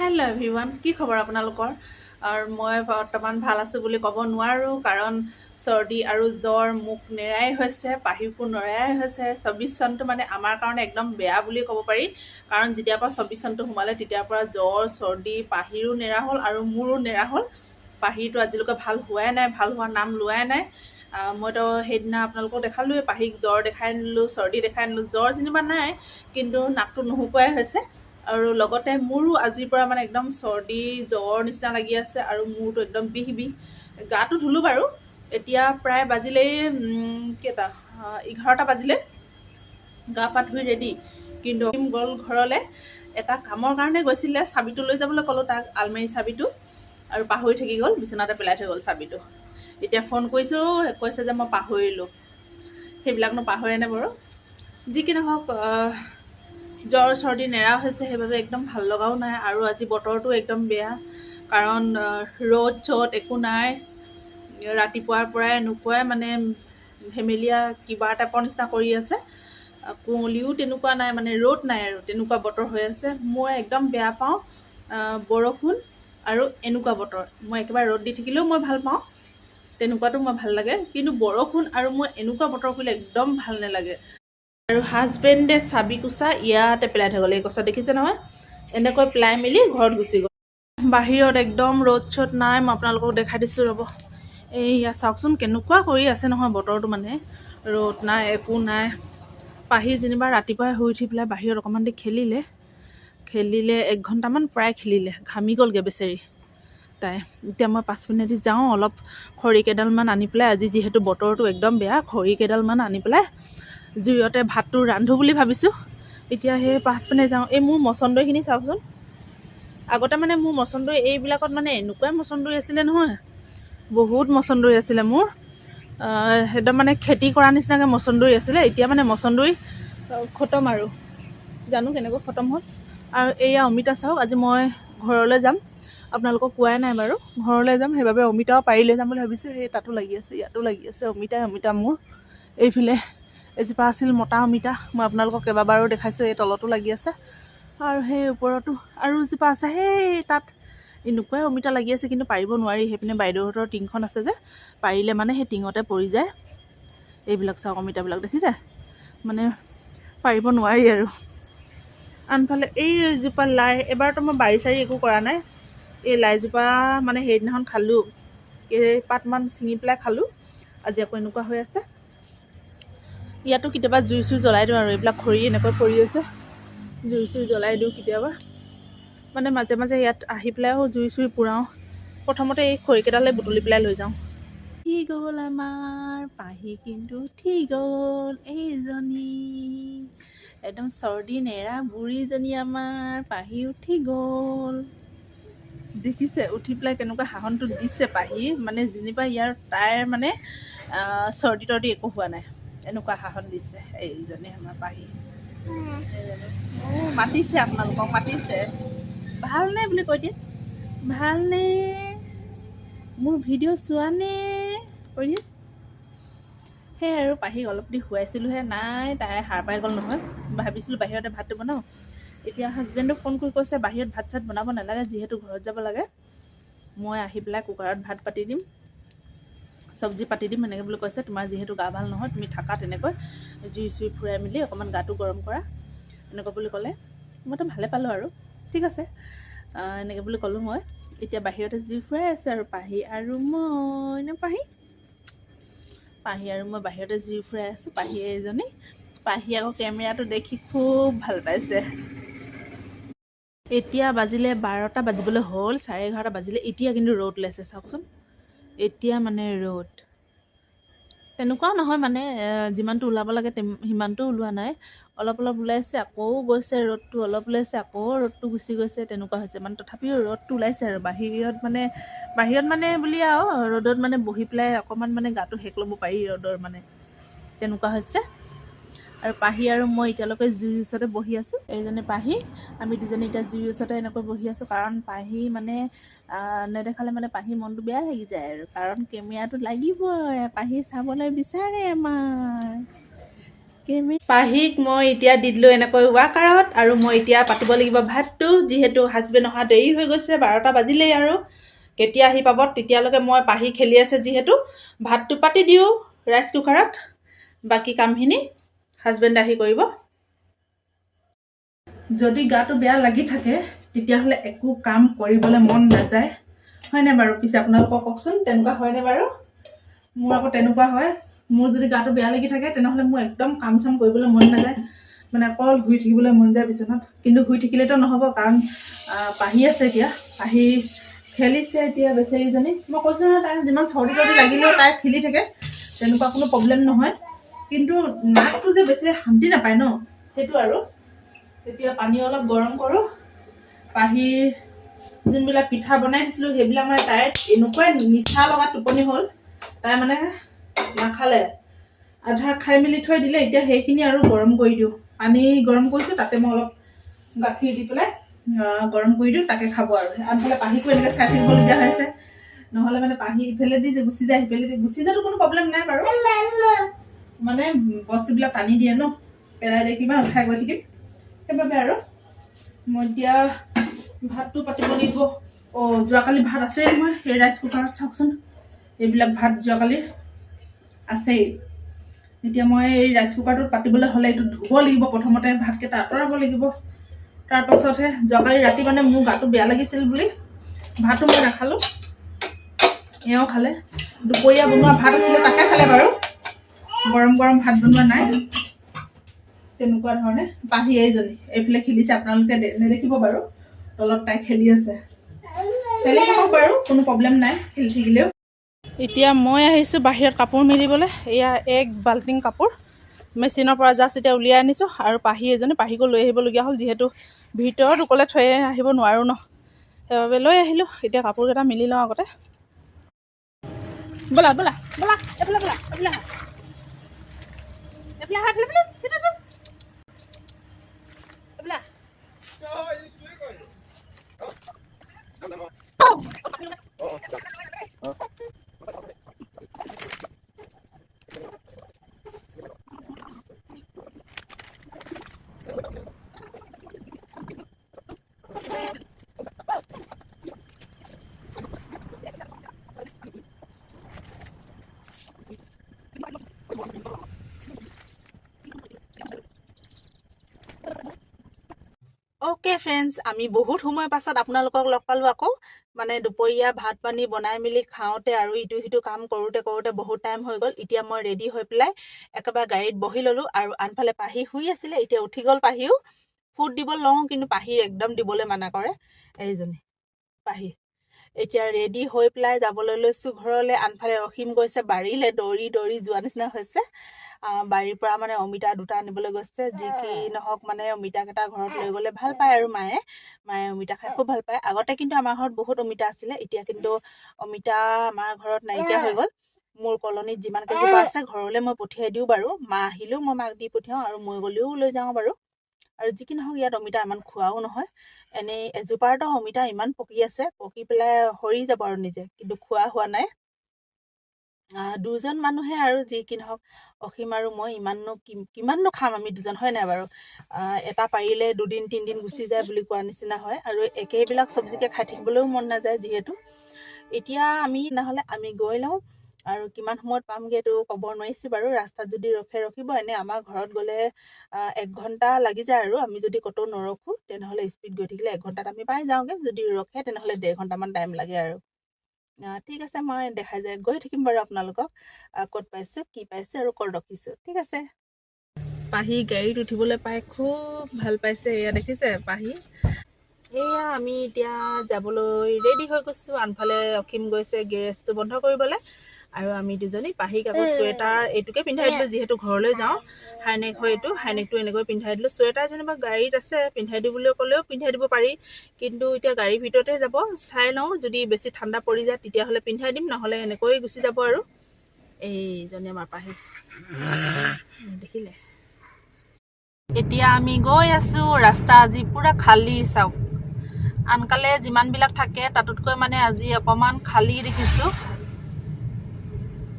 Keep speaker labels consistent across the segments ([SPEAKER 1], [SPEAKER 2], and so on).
[SPEAKER 1] Hello everyone কি খবৰ আপোনালোকৰ? মই বৰ্তমান ভাল আছোঁ বুলি ক'ব নোৱাৰোঁ কাৰণ চৰ্দি আৰু জ্বৰ মুখ নেৰাই হৈছে পাহিকো নৰাই হৈছে। চৌবিছ চনটো মানে আমাৰ কাৰণে একদম বেয়া বুলি ক'ব পাৰি। কাৰণ যেতিয়াৰ পৰা চৌবিছ চনটো সোমালে তেতিয়াৰ পৰা জ্বৰ চৰ্দি পাহিৰো নেৰা হ'ল আৰু মোৰো নেৰা হ'ল। পাহিৰটো আজিলৈকে ভাল হোৱাই নাই ভাল হোৱাৰ নাম লোৱাই নাই। মইতো সেইদিনা আপোনালোকক দেখালোঁৱে পাহিক জ্বৰ দেখাই আনিলোঁ চৰ্দি দেখাই আনিলোঁ জ্বৰ যেনিবা নাই কিন্তু নাকটো নুশুকুৱাই হৈছে। আৰু লগতে মোৰো আজিৰ পৰা মানে একদম চৰ্দি জ্বৰ নিচিনা লাগি আছে আৰু মূৰটো একদম বিষ বিষ গাটো ধুলোঁ বাৰু। এতিয়া প্ৰায় বাজিলেই কেইটা? এঘাৰটা বাজিলে। গা পা ধুই ৰেডি কিন্তু গ'ল ঘৰলৈ। এটা কামৰ কাৰণে গৈছিলে চাবিটো লৈ যাবলৈ ক'লোঁ তাক আলমাৰী চাবিটো। আৰু পাহৰি থাকি গ'ল বিচনাতে পেলাই থৈ গ'ল চাবিটো। এতিয়া ফোন কৰিছোঁ কৈছে যে মই পাহৰিলোঁ। সেইবিলাকনো পাহৰেনে বাৰু? যি কি নহওক জ্বৰ চৰ্দি নেৰা হৈছে সেইবাবে একদম ভাল লগাও নাই আৰু আজি বতৰটো একদম বেয়া। কাৰণ ৰ'দ চ'দ একো নাই। ৰাতিপুৱাৰ পৰাই এনেকুৱাই মানে ধেমেলীয়া কিবা টাইপৰ নিচিনা কৰি আছে। কুঁৱলীও তেনেকুৱা নাই মানে ৰ'দ নাই আৰু তেনেকুৱা বতৰ হৈ আছে। মই একদম বেয়া পাওঁ বৰষুণ আৰু এনেকুৱা বতৰ। মই একেবাৰে ৰ'দ দি থাকিলেও মই ভাল পাওঁ তেনেকুৱাটো মই ভাল লাগে। কিন্তু বৰষুণ আৰু মই এনেকুৱা বতৰ কৰিলে একদম ভাল নালাগে। আৰু হাজবেণ্ডে চাবি কোচা ইয়াতে পেলাই থৈ গ'ল। এই গছত দেখিছে নহয়? এনেকৈ পেলাই মেলি ঘৰত গুচি গ'ল। বাহিৰত একদম ৰ'দ চ'দ নাই মই আপোনালোকক দেখাই দিছোঁ ৰ'ব। এইয়া চাওকচোন কেনেকুৱা কৰি আছে নহয় বতৰটো মানে। ৰ'দ নাই একো নাই। পাহি যেনিবা ৰাতিপুৱাই শুই উঠি পেলাই বাহিৰত অকণমান দেৰি খেলিলে। খেলিলে এক ঘণ্টামান প্ৰায় খেলিলে। ঘামি গ'লগৈ বেচেৰি। তাই এতিয়া মই পাঁচ মিনিট যাওঁ অলপ খৰি কেইডালমান আনি পেলাই আজি যিহেতু বতৰটো একদম বেয়া খৰি কেইডালমান আনি পেলাই জুইতে ভাতটো ৰান্ধো বুলি ভাবিছোঁ। এতিয়া সেই পাঁচ পিনে যাওঁ। এই মোৰ মচন্দৰীখিনি চাওকচোন। আগতে মানে মোৰ মচন্দৰী এইবিলাকত মানে এনেকুৱাই মচন্দৰী আছিলে নহয়। বহুত মচন্দৰী আছিলে মোৰ। একদম মানে খেতি কৰা নিচিনাকৈ মচন্দৰী আছিলে। এতিয়া মানে মচন্দৰী খতম আৰু। জানো কেনেকৈ খতম হ'ল। আৰু এয়া অমিতা চাওক আজি মই ঘৰলৈ যাম। আপোনালোকক কোৱাই নাই বাৰু। ঘৰলৈ যাম সেইবাবে অমিতাও পাৰি লৈ যাম বুলি ভাবিছোঁ। সেই তাতো লাগি আছে ইয়াতো লাগি আছে। অমিতাই অমিতা মোৰ। এইফালে এজোপা আছিল মতা অমিতা। মই আপোনালোকক কেইবাবাৰো দেখাইছোঁ এই তলতো লাগি আছে। আৰু সেই ওপৰতো আৰু এজোপা আছে সেই তাত এনেকুৱাই অমিতা লাগি আছে কিন্তু পাৰিব নোৱাৰি। সেইপিনে বাইদেউহঁতৰ টিংখন আছে যে পাৰিলে মানে সেই টিঙতে পৰি যায়। এইবিলাক চাওক অমিতাবিলাক দেখিছে মানে পাৰিব নোৱাৰি আৰু। আনফালে এইজোপা লাই এবাৰতো মই বাৰী চাৰী একো কৰা নাই। এই লাইজোপা মানে সেইদিনাখন খালোঁ। কেইপাতমান ছিঙি পেলাই খালোঁ। আজি আকৌ এনেকুৱা হৈ আছে। ইয়াতো কেতিয়াবা জুই চুই জ্বলাই দিওঁ আৰু এইবিলাক খৰি এনেকৈ পৰি আছে। জুই চুই জ্বলাই দিওঁ কেতিয়াবা। মানে মাজে মাজে ইয়াত আহি পেলাইও জুই চুই পুৰাওঁ। প্ৰথমতে এই খৰিকেইডালে বুটলি পেলাই লৈ যাওঁ। উঠি গ'ল আমাৰ? পাহি কিন্তু উঠি গ'ল এইজনী। একদম চৰ্দি নেৰা বুঢ়ীজনী আমাৰ। পাহি উঠি গ'ল। দেখিছে উঠি পেলাই কেনেকুৱা সাহনটো দিছে পাহি। মানে যেনিবা ইয়াৰ তাইৰ মানে চৰ্দি তৰ্দি একো হোৱা নাই। এনেকুৱা সাহস দিছে। এইজনী আমাৰ পাহি মাতিছে আপোনালোকক মাতিছে। ভালনে বুলি কৈ দিয়ে? ভালনে? মোৰ ভিডিঅ' চোৱানে কৈ দিয়ে। সেই আৰু পাহিক অলপ দি শুৱাইছিলোঁহে। নাই তাই সাৰ পাই গ'ল নহয়। ভাবিছিলোঁ বাহিৰতে ভাতটো বনাওঁ এতিয়া হাজবেণ্ডক ফোন কৰি কৈছে বাহিৰত ভাত চাত বনাব নালাগে যিহেতু ঘৰত যাব লাগে। মই আহি পেলাই কুকাৰত ভাত পাতি দিম। চব্জি পাতি দিম এনেকৈ বুলি কৈছে তোমাৰ যিহেতু গা ভাল নহয় তুমি থাকা তেনেকৈ। জুই চুই ফুৰাই মেলি অকণমান গাটো গৰম কৰা এনেকুৱা বুলি ক'লে। মইতো ভালে পালোঁ আৰু ঠিক আছে। এনেকৈ বুলি ক'লোঁ মই। এতিয়া বাহিৰতে জুই ফুৰাই আছে আৰু পাহি আৰু মই নে পাহি? পাহি আৰু মই বাহিৰতে জুই ফুৰাই আছোঁ পাহি এজনী। পাহি আকৌ কেমেৰাটো দেখি খুব ভাল পাইছে। এতিয়া বাজিলে বাৰটা বাজিবলৈ হ'ল চাৰে এঘাৰটা বাজিলে। এতিয়া কিন্তু ৰ'দ ওলাইছে চাওকচোন। এতিয়া মানে ৰ'দ। তেনেকুৱাও নহয় মানে যিমানটো ওলাব লাগে সিমানটো ওলোৱা নাই। অলপ অলপ ওলাইছে আকৌ গৈছে ৰ'দটো অলপ ওলাইছে আকৌ ৰ'দটো গুচি গৈছে তেনেকুৱা হৈছে। মানে তথাপিও ৰ'দটো ওলাইছে আৰু। বাহিৰত মানে বাহিৰত মানে বুলি আৰু ৰ'দত মানে বহি পেলাই অকণমান মানে গাটো সেক ল'ব পাৰি ৰ'দৰ মানে। তেনেকুৱা হৈছে। আৰু পাহি আৰু মই এতিয়ালৈকে জুইৰ ওচৰতে বহি আছোঁ। এইজনী পাহি আমি দুজনী এতিয়া জুইৰ ওচৰতে এনেকৈ বহি আছোঁ কাৰণ পাহি মানে নেদেখালে মানে পাহি মনটো বেয়া লাগি যায় আৰু কাৰণ কেমেৰাটো লাগিবই পাহি চাবলৈ বিচাৰে আমাৰ। পাহিক মই এতিয়া দি দিলোঁ এনেকৈ ৱাকাৰত আৰু মই এতিয়া পাতিব লাগিব ভাতটো যিহেতু হাজবেণ্ড অহা দেৰি হৈ গৈছে বাৰটা বাজিলেই আৰু। কেতিয়া আহি পাব তেতিয়ালৈকে মই পাহি খেলি আছে যিহেতু। ভাতটো পাতি দিওঁ ৰাইচ কুকাৰত বাকী কামখিনি। হাজবেণ্ড আহি কৰিব। যদি গাটো বেয়া লাগি থাকে, তেতিয়াহ'লে একো কাম কৰিবলৈ মন নাযায়। হয়নে বাৰু? পিছে আপোনালোকক কওকচোন, তেনেকুৱা হয়নে বাৰু? মোৰ আকৌ তেনেকুৱা হয়। মোৰ যদি গাটো বেয়া লাগি থাকে, তেনেহ'লে মোৰ একদম কাম চাম কৰিবলৈ মন নাযায়। মানে অকল শুই থাকিবলৈ মন যায় বিচনাত। কিন্তু শুই থাকিলেতো নহ'ব, কাৰণ পাহি আছে এতিয়া। পাহি খেলিছে এতিয়া বেচেৰীজনী। মই কৈছোঁ নহয় তাই যিমান চৰ্দি তৰ্দি লাগিলেও তাই খেলি থাকে। তেনেকুৱা কোনো প্ৰব্লেম নহয়। কিন্তু নাকটো যে বেছি শান্তি নাপায় ন সেইটো আৰু। তেতিয়া পানী অলপ গৰম কৰোঁ। পাহিৰ যোনবিলাক পিঠা বনাই দিছিলোঁ সেইবিলাক মানে তাইৰ এনেকুৱাই নিচা লগা টোপনি হ'ল। তাই মানে নাখালে। আধা খাই মেলি থৈ দিলে এতিয়া সেইখিনি আৰু গৰম কৰি দিওঁ। পানী গৰম কৰিছোঁ তাতে মই অলপ গাখীৰ দি পেলাই গৰম কৰি দিওঁ তাকে খাব আৰু। আনফালে পাহিকো এনেকৈ চাই থাকিবলগীয়া হৈছে। নহ'লে মানে পাহি ইফালেদি গুচি যায় সিফালেদি গুচি যোৱাটো কোনো প্ৰব্লেম নাই বাৰু। মানে বস্তুবিলাক টানি দিয়ে ন, পেলাই দিয়ে কিমান, উঠাই গৈ থাকিম। সেইবাবে আৰু মই এতিয়া ভাতটো পাতিব লাগিব। অঁ, যোৱাকালি ভাত আছেই নহয় সেই ৰাইচ কুকাৰত চাওকচোন। এইবিলাক ভাত যোৱাকালি আছেই। এতিয়া মই এই ৰাইচ কুকাৰটোত পাতিবলৈ হ'লে এইটো ধুব লাগিব, প্ৰথমতে ভাতকেইটা আঁতৰাব লাগিব। তাৰপাছতহে যোৱাকালি ৰাতি মানে মোৰ গাটো বেয়া লাগিছিল বুলি ভাতো মই নাখালোঁ। এওঁ খালে। দুপৰীয়া বনোৱা ভাত আছিলে, তাকে খালে বাৰু। গৰম গৰম ভাত বনোৱা নাই। তেনেকুৱা ধৰণে পাহি এইজনী এইফালে খেলিছে আপোনালোকে নেদেখিব বাৰু। তলত তাই খেলি আছে। খেলি থাকক বাৰু কোনো প্ৰব্লেম নাই খেলি থাকিলেও। এতিয়া মই আহিছোঁ বাহিৰত কাপোৰ মেলিবলৈ। এয়া এক বাল্টিং কাপোৰ। মেচিনৰ পৰা জাষ্ট এতিয়া উলিয়াই আনিছোঁ আৰু পাহি এজনী পাহিকো লৈ আহিবলগীয়া হ'ল যিহেতু ভিতৰত অকলে থৈ আহিব নোৱাৰোঁ ন। সেইবাবে লৈ আহিলোঁ। এতিয়া কাপোৰকেইটা মেলি লওঁ আগতে। ব'লা ব'লা ব'লা এইফালে ব'লা এইফালে আহা এইফালে আহা এইফালে, এইফালে, এইফালে, এইফালে আহা। অ'কে ফ্ৰেণ্ডছ আমি বহুত সময় পাছত আপোনালোকক লগ পালোঁ আকৌ। মানে দুপৰীয়া ভাত পানী বনাই মেলি খাওঁতে আৰু ইটো সিটো কাম কৰোঁতে কৰোঁতে বহুত টাইম হৈ গ'ল। এতিয়া মই ৰেডি হৈ পেলাই একেবাৰে গাড়ীত বহি ল'লোঁ আৰু আনফালে পাহি শুই আছিলে এতিয়া উঠি গ'ল পাহিও। ফুট দিব লওঁ কিন্তু পাহি একদম দিবলৈ মানা কৰে। এইজনী পাহি। এতিয়া ৰেডি হৈ পেলাই যাবলৈ লৈছোঁ ঘৰলৈ। আনফালে অসীম গৈছে বাৰীলৈ দৌৰি দৌৰি যোৱা নিচিনা হৈছে। বাৰীৰ পৰা মানে অমিতা দুটা আনিবলৈ গৈছে যি কি নহওক মানে অমিতাকেইটা ঘৰত লৈ গ'লে ভাল পায় আৰু মায়ে। মায়ে অমিতা খাই খুব ভাল পায়। আগতে কিন্তু আমাৰ ঘৰত বহুত অমিতা আছিলে এতিয়া কিন্তু অমিতা আমাৰ ঘৰত নাইকিয়া হৈ। গ'ল। মোৰ কলনীত যিমান কেইজোপা আছে ঘৰলৈ মই পঠিয়াই দিওঁ বাৰু। মা আহিলেও মই মাক দি পঠিয়াওঁ আৰু মই গ'লেও লৈ যাওঁ বাৰু। আৰু যি কি নহওক ইয়াত অমিতা ইমান খোৱাও নহয়। এনেই এজোপাৰতো অমিতা ইমান পকি আছে পকি পেলাই সৰি যাব আৰু নিজে। কিন্তু খোৱা হোৱা নাই। দুজন মানুহে আৰু যি কি নহওক অসীম আৰু মই ইমাননো কিমাননো খাম আমি দুজন হয় নাই বাৰু? এটা পাৰিলে দুদিন তিনিদিন গুচি যায় বুলি কোৱা নিচিনা হয় আৰু একেবিলাক চব্জিকে খাই থাকিবলৈও মন নাযায় যিহেতু। এতিয়া আমি নহ'লে আমি গৈ লওঁ আৰু কিমান সময়ত পামগৈ এইটো ক'ব নোৱাৰিছোঁ বাৰু ৰাস্তাত যদি ৰখে ৰখিব এনে আমাৰ ঘৰত গ'লে এক ঘণ্টা লাগি যায় আৰু আমি যদি ক'তো নৰখোঁ তেনেহ'লে স্পীড গৈ থাকিলে এক ঘণ্টাত আমি পাই যাওঁগৈ যদি ৰখে তেনেহ'লে ডেৰ ঘণ্টামান টাইম লাগে আৰু। ঠিক আছে মই দেখাই যায় গৈ থাকিম বাৰু আপোনালোকক ক'ত পাইছোঁ কি পাইছোঁ আৰু ক'ত ৰখিছোঁ ঠিক আছে? পাহি গাড়ীত উঠিবলৈ পাই খুব ভাল পাইছে এয়া দেখিছে পাহি? এয়া আমি এতিয়া যাবলৈ ৰেডি হৈ গৈছোঁ আনফালে অসীম গৈছে গেৰেজটো বন্ধ কৰিবলৈ। আৰু আমি দুজনী পাহিক আকৌ চুৱেটাৰ এইটোকে পিন্ধাই দিলোঁ যিহেতু ঘৰলৈ যাওঁ। হাইনেক হয় এইটো হাইনেকটো এনেকৈ পিন্ধাই দিলোঁ। চুৱেটাৰ যেনিবা গাড়ীত আছে পিন্ধাই দিওঁ বুলি ক'লেও পিন্ধাই দিব পাৰি। কিন্তু এতিয়া গাড়ীৰ ভিতৰতে যাব চাই লওঁ যদি বেছি ঠাণ্ডা পৰি যায় তেতিয়াহ'লে পিন্ধাই দিম নহ'লে এনেকৈ গুচি যাব আৰু। এইজনী আমাৰ পাহি। দেখিলে। এতিয়া আমি গৈ আছো ৰাস্তা আজি পুৰা খালী চাওক। আনকালে যিমানবিলাক থাকে তাতোতকৈ মানে আজি অকণমান খালী দেখিছোঁ।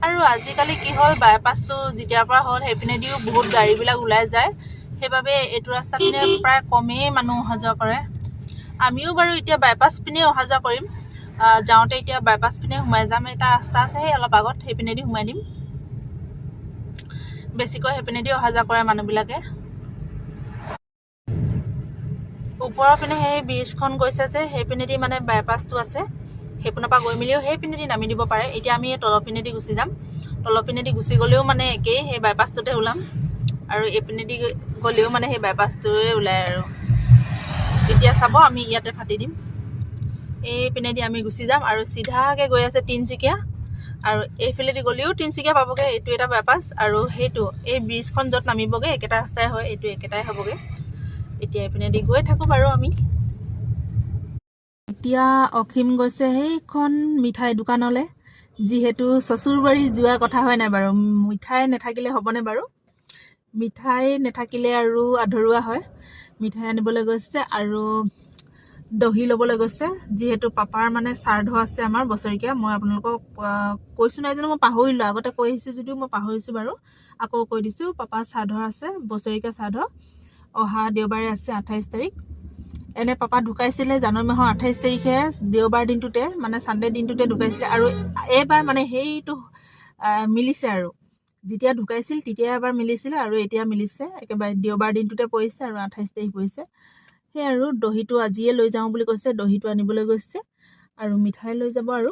[SPEAKER 1] আৰু আজিকালি কি হ'ল বাইপাছটো যেতিয়াৰ পৰা হ'ল সেইপিনেদিও বহুত গাড়ীবিলাক ওলাই যায়। সেইবাবে এইটো ৰাস্তাত পিনে প্ৰায় কমেই মানুহ অহা যোৱা কৰে। আমিও বাৰু এতিয়া বাইপাছ পিনে অহা যোৱা কৰিম। যাওঁতে এতিয়া বাইপাছ পিনে সোমাই যাম এটা ৰাস্তা আছে সেই অলপ আগত সেইপিনেদি সোমাই দিম। বেছিকৈ সেইপিনেদি অহা যোৱা কৰে মানুহবিলাকে। ওপৰৰ পিনে সেই ব্ৰিজখন গৈছে যে সেইপিনেদি মানে বাইপাছটো আছে। সেইপিনৰ পৰা গৈ মেলিও সেইপিনেদি নামি দিব পাৰে। এতিয়া আমি তলৰ পিনেদি গুচি যাম। তলৰ পিনেদি গুচি গ'লেও মানে একেই সেই বাইপাছটোতে ওলাম। আৰু এইপিনেদি গ'লেও মানে সেই বাইপাছটোৱে ওলায় আৰু। এতিয়া চাব আমি ইয়াতে ফাটি দিম। এই পিনেদি আমি গুচি যাম আৰু চিধাকৈ গৈ আছে তিনিচুকীয়া। আৰু এইফালেদি গ'লেও তিনিচুকীয়া পাবগৈ এইটো এটা বাইপাছ আৰু সেইটো এই ব্ৰিজখন য'ত নামিবগৈ একেটা ৰাস্তাই হয় এইটো একেটাই হ'বগৈ। এতিয়া এইপিনেদি গৈ থাকোঁ বাৰু আমি। এতিয়া অসীম গৈছে সেইখন মিঠাই দোকানলৈ যিহেতু চচুৰবাৰী যোৱা কথা হয় নাই বাৰু। মিঠাই নাথাকিলে হ'বনে বাৰু? মিঠাই নাথাকিলে আৰু আধৰুৱা হয়। মিঠাই আনিবলৈ গৈছে আৰু দহি ল'বলৈ গৈছে যিহেতু পাপাৰ মানে শ্ৰাদ্ধ আছে আমাৰ বছৰেকীয়া। মই আপোনালোকক কৈছোঁ নাই জানো মই পাহৰিলোঁ। আগতে কৈ আহিছোঁ যদিও মই পাহৰিছোঁ বাৰু। আকৌ কৈ দিছোঁ পাপাৰ শ্ৰাদ্ধ আছে বছৰেকীয়া শ্ৰাদ্ধ। অহা দেওবাৰে আছে আঠাইছ তাৰিখ। এনে পাপা ঢুকাইছিলে জানুৱাৰী মাহৰ আঠাইছ তাৰিখে দেওবাৰ দিনটোতে মানে ছানডে দিনটোতে ঢুকাইছিলে আৰু এইবাৰ মানে সেইটো মিলিছে আৰু। যেতিয়া ঢুকাইছিল তেতিয়া এবাৰ মিলিছিলে আৰু এতিয়া মিলিছে। একেবাৰে দেওবাৰ দিনটোতে পৰিছে আৰু আঠাইছ তাৰিখ পৰিছে। সেই আৰু দহিটো আজিয়ে লৈ যাওঁ বুলি কৈছে দহিটো আনিবলৈ গৈছে আৰু মিঠাই লৈ যাব আৰু।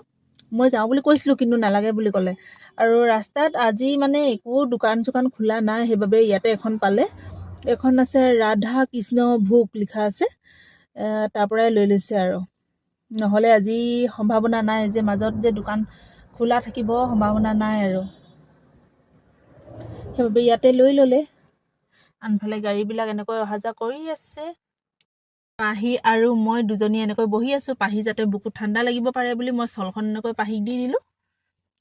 [SPEAKER 1] মই যাওঁ বুলি কৈছিলোঁ কিন্তু নালাগে বুলি ক'লে। আৰু ৰাস্তাত আজি মানে একো দোকান চোকান খোলা নাই সেইবাবে ইয়াতে এখন পালে। এখন আছে ৰাধা কৃষ্ণ ভোগ লিখা আছে। তাৰ পৰাই লৈ লৈছে আৰু। নহ'লে আজি সম্ভাৱনা নাই যে মাজত যে দোকান খোলা থাকিব সম্ভাৱনা নাই আৰু। সেইবাবে ইয়াতে লৈ ল'লে। আনফালে গাড়ীবিলাক এনেকৈ অহা যোৱা কৰি আছে। পাহি আৰু মই দুজনী এনেকৈ বহি আছোঁ। পাহি যাতে বুকুত ঠাণ্ডা লাগিব পাৰে বুলি মই চলখন এনেকৈ পাহিক দি দিলোঁ।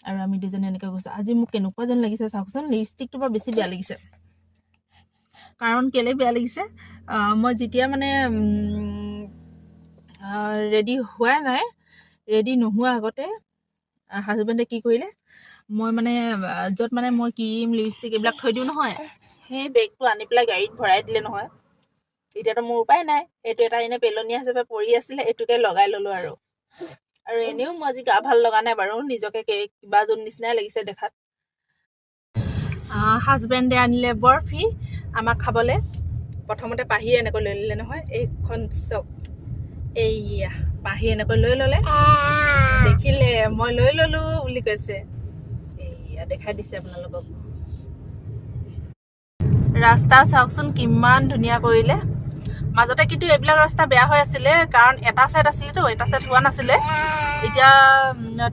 [SPEAKER 1] আৰু আমি দুজনী এনেকৈ গৈছোঁ। আজি মোক কেনেকুৱা যেন লাগিছে চাওকচোন। লিপষ্টিকটো পৰা বেছি বেয়া লাগিছে। কাৰণ কেলৈ বেয়া লাগিছে? মই যেতিয়া মানে ৰেডি হোৱা নাই। ৰেডি নোহোৱা আগতে হাজবেণ্ডে কি কৰিলে মই মানে য'ত মানে মই ক্ৰীম লিপষ্টিক এইবিলাক থৈ দিওঁ নহয় সেই বেগটো আনি পেলাই গাড়ীত ভৰাই দিলে নহয়। এতিয়াতো মোৰ উপায় নাই এইটো এটা এনেই পেলনীয়া হিচাপে পৰি আছিলে এইটোকে লগাই ল'লোঁ আৰু। আৰু এনেও মই আজি গা ভাল লগা নাই বাৰু নিজকে কিবা যোন নিচিনাই লাগিছে দেখাত। হাজবেণ্ডে আনিলে বৰফি আমাক খাবলৈ। প্ৰথমতে পাহি এনেকৈ লৈ ল'লে নহয় এইখন চব এইয়া পাহি এনেকৈ লৈ ল'লে। দেখিলে মই লৈ ল'লোঁ বুলি কৈছে। এইয়া দেখাই দিছে আপোনালোকক। ৰাস্তা চাওকচোন কিমান ধুনীয়া কৰিলে। মাজতে কিন্তু এইবিলাক ৰাস্তা বেয়া হৈ আছিলে কাৰণ এটা ছাইড আছিলেতো এটা ছাইড হোৱা নাছিলে। এতিয়া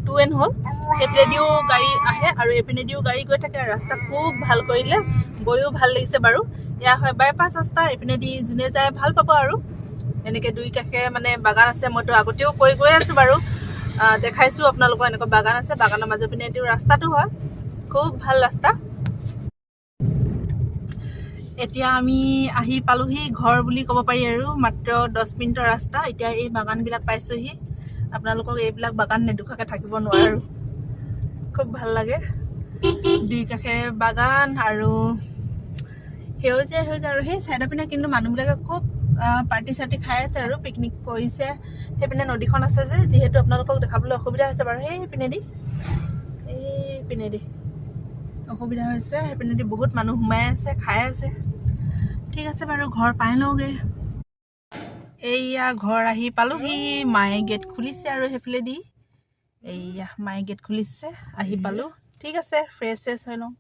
[SPEAKER 1] টু এন হ'ল। সেইপিনেদিও গাড়ী আহে আৰু এইপিনেদিও গাড়ী গৈ থাকে। ৰাস্তা খুব ভাল কৰিলে গৈও ভাল লাগিছে বাৰু। এয়া হয় বাইপাছ ৰাস্তা এইপিনেদি যোনে যায় ভাল পাব আৰু। এনেকৈ দুই কাষে মানে বাগান আছে মইতো আগতেও কৈ গৈ আছোঁ বাৰু। দেখাইছোঁ আপোনালোকৰ এনেকুৱা বাগান আছে বাগানৰ মাজৰ পিনেদিও ৰাস্তাটো হয়। খুব ভাল ৰাস্তা। এতিয়া আমি আহি পালোহি ঘৰ বুলি ক'ব পাৰি আৰু মাত্ৰ দহ মিনিটৰ ৰাস্তা। এতিয়া এই বাগানবিলাক পাইছোঁহি। আপোনালোকক এইবিলাক বাগান নেদেখুৱাকৈ থাকিব নোৱাৰোঁ। খুব ভাল লাগে। দুই কাষে বাগান আৰু সেউজীয়া সেউজীয়া আৰু সেই চাইডৰ পিনে কিন্তু মানুহবিলাকে খুব পাৰ্টি চাৰ্টি খাই আছে আৰু পিকনিক কৰিছে। সেইপিনে নদীখন আছে যে যিহেতু আপোনালোকক দেখাবলৈ অসুবিধা হৈছে বাৰু। সেই পিনেদি এই পিনেদি। অসুবিধা হৈছে সেইপিনেদি বহুত মানুহ সোমাই আছে খাই আছে। ঠিক আছে বাৰু ঘৰ পাই লওঁগৈ। এইয়া ঘৰ আহি পালোহি মায়ে গেট খুলিছে আৰু সেইফালেদি। এইয়া মায়ে গেট খুলিছে আহি পালোঁ। ঠিক আছে ফ্ৰেছ চেছ হৈ লওঁ।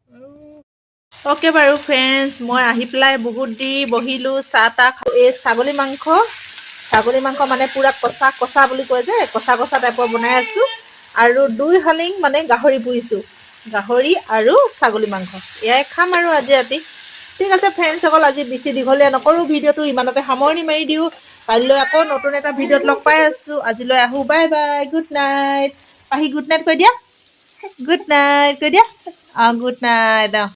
[SPEAKER 1] অ'কে বাৰু ফ্ৰেণ্ডছ মই আহি পেলাই বহুত দেৰি বহিলোঁ চাহ তাহ এই ছাগলী মাংস ছাগলী মাংস মানে পূৰা কচা কচা বুলি কয় যে কচা কচা টাইপৰ বনাই আছোঁ। আৰু দুই হালিং মানে গাহৰি পুৰিছোঁ গাহৰি আৰু ছাগলী মাংস। এয়াই খাম আৰু আজি ৰাতি। ঠিক আছে ফ্ৰেণ্ডছসকল আজি বেছি দীঘলীয়া নকৰোঁ ভিডিঅ'টো ইমানতে সামৰণি মাৰি দিওঁ। কাইলৈ আকৌ নতুন এটা ভিডিঅ'ত লগ পাই আছোঁ। আজিলৈ আহোঁ বাই বাই গুড নাইট পাহি গুড নাইট কৈ দিয়া। গুড নাইট কৈ দিয়া। অঁ গুড নাইট অঁ।